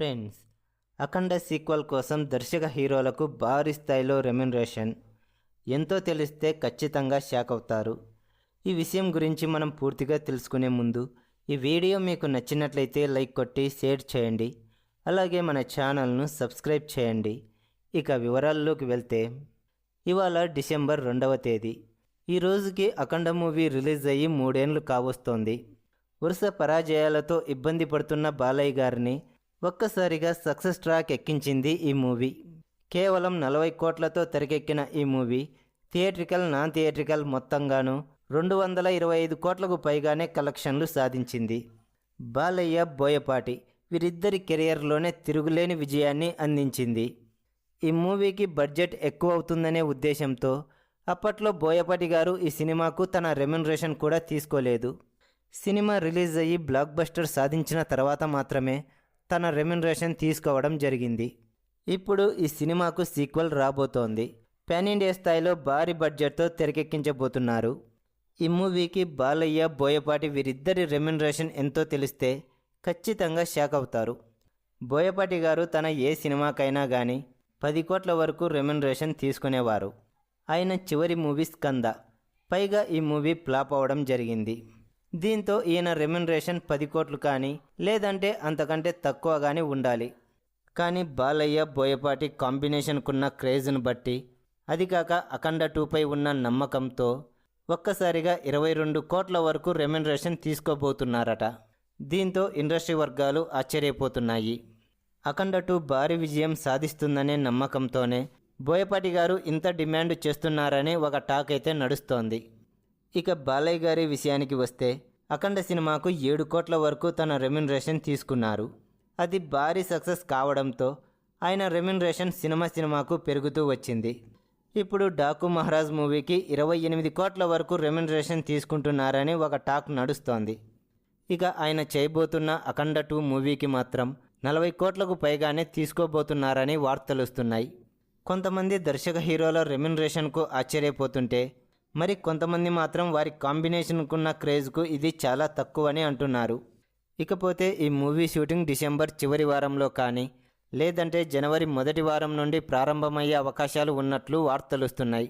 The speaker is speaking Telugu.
ఫ్రెండ్స్ అఖండ సీక్వెల్ కోసం దర్శక హీరోలకు భారీ స్థాయిలో రెమ్యునరేషన్. ఎంతో తెలిస్తే ఖచ్చితంగా షాక్ అవుతారు. ఈ విషయం గురించి మనం పూర్తిగా తెలుసుకునే ముందు ఈ వీడియో మీకు నచ్చినట్లయితే లైక్ కొట్టి షేర్ చేయండి. అలాగే మన ఛానల్ను సబ్స్క్రైబ్ చేయండి. ఇక వివరాల్లోకి వెళ్తే ఇవాళ డిసెంబర్ రెండవ తేదీ. ఈ రోజుకి అఖండ మూవీ రిలీజ్ అయ్యి మూడేండ్లు కావస్తోంది. వరుస పరాజయాలతో ఇబ్బంది పడుతున్న బాలయ్య గారిని ఒక్కసారిగా సక్సెస్ ట్రాక్ ఎక్కించింది ఈ మూవీ. కేవలం నలభై కోట్లతో తెరకెక్కిన ఈ మూవీ థియేట్రికల్ నాన్ థియేట్రికల్ మొత్తంగాను రెండు వందల ఇరవై ఐదు కోట్లకు పైగానే కలెక్షన్లు సాధించింది. బాలయ్య బోయపాటి వీరిద్దరి కెరియర్లోనే తిరుగులేని విజయాన్ని అందించింది. ఈ మూవీకి బడ్జెట్ ఎక్కువ అవుతుందనే ఉద్దేశంతో అప్పట్లో బోయపాటి గారు ఈ సినిమాకు తన రెమ్యునరేషన్ కూడా తీసుకోలేదు. సినిమా రిలీజ్ అయ్యి బ్లాక్ బస్టర్ సాధించిన తర్వాత మాత్రమే తన రెమ్యునరేషన్ తీసుకోవడం జరిగింది. ఇప్పుడు ఈ సినిమాకు సీక్వెల్ రాబోతోంది. పెన్ ఇండియా స్థాయిలో భారీ బడ్జెట్తో తెరకెక్కించబోతున్నారు. ఈ మూవీకి బాలయ్య బోయపాటి వీరిద్దరి రెమ్యునరేషన్ ఎంతో తెలిస్తే ఖచ్చితంగా షాక్ అవుతారు. బోయపాటి గారు తన ఏ సినిమాకైనా కానీ పది కోట్ల వరకు రెమ్యునరేషన్ తీసుకునేవారు. ఆయన చివరి మూవీ స్కంద. పైగా ఈ మూవీ ఫ్లాప్ అవడం జరిగింది. దీంతో ఈయన రెమ్యునరేషన్ పది కోట్లు కానీ లేదంటే అంతకంటే తక్కువ కానీ ఉండాలి. కానీ బాలయ్య బోయపాటి కాంబినేషన్కున్న క్రేజ్ను బట్టి అది కాక అఖండ టూపై ఉన్న నమ్మకంతో ఒక్కసారిగా ఇరవై రెండు కోట్ల వరకు రెమ్యునరేషన్ తీసుకోబోతున్నారట. దీంతో ఇండస్ట్రీ వర్గాలు ఆశ్చర్యపోతున్నాయి. అఖండ టూ భారీ విజయం సాధిస్తుందనే నమ్మకంతోనే బోయపాటి గారు ఇంత డిమాండ్ చేస్తున్నారనే ఒక టాక్ అయితే నడుస్తోంది. ఇక బాలయ్య గారి విషయానికి వస్తే అఖండ సినిమాకు ఏడు కోట్ల వరకు తన రెమ్యునరేషన్ తీసుకున్నారు. అది భారీ సక్సెస్ కావడంతో ఆయన రెమ్యునరేషన్ సినిమా సినిమాకు పెరుగుతూ వచ్చింది. ఇప్పుడు డాకు మహారాజ్ మూవీకి ఇరవై ఎనిమిది కోట్ల వరకు రెమ్యునరేషన్ తీసుకుంటున్నారని ఒక టాక్ నడుస్తోంది. ఇక ఆయన చేయబోతున్న అఖండ టూ మూవీకి మాత్రం నలభై కోట్లకు పైగానే తీసుకోబోతున్నారని వార్తలు వస్తున్నాయి కొంతమంది దర్శక హీరోల రెమ్యునరేషన్కు ఆశ్చర్యపోతుంటే మరి కొంతమంది మాత్రం వారి కాంబినేషన్కున్న క్రేజ్కు ఇది చాలా తక్కువని అంటున్నారు. ఇకపోతే ఈ మూవీ షూటింగ్ డిసెంబర్ చివరి వారంలో కానీ లేదంటే జనవరి మొదటి వారం నుండి ప్రారంభమయ్యే అవకాశాలు ఉన్నట్లు వార్తలు వస్తున్నాయి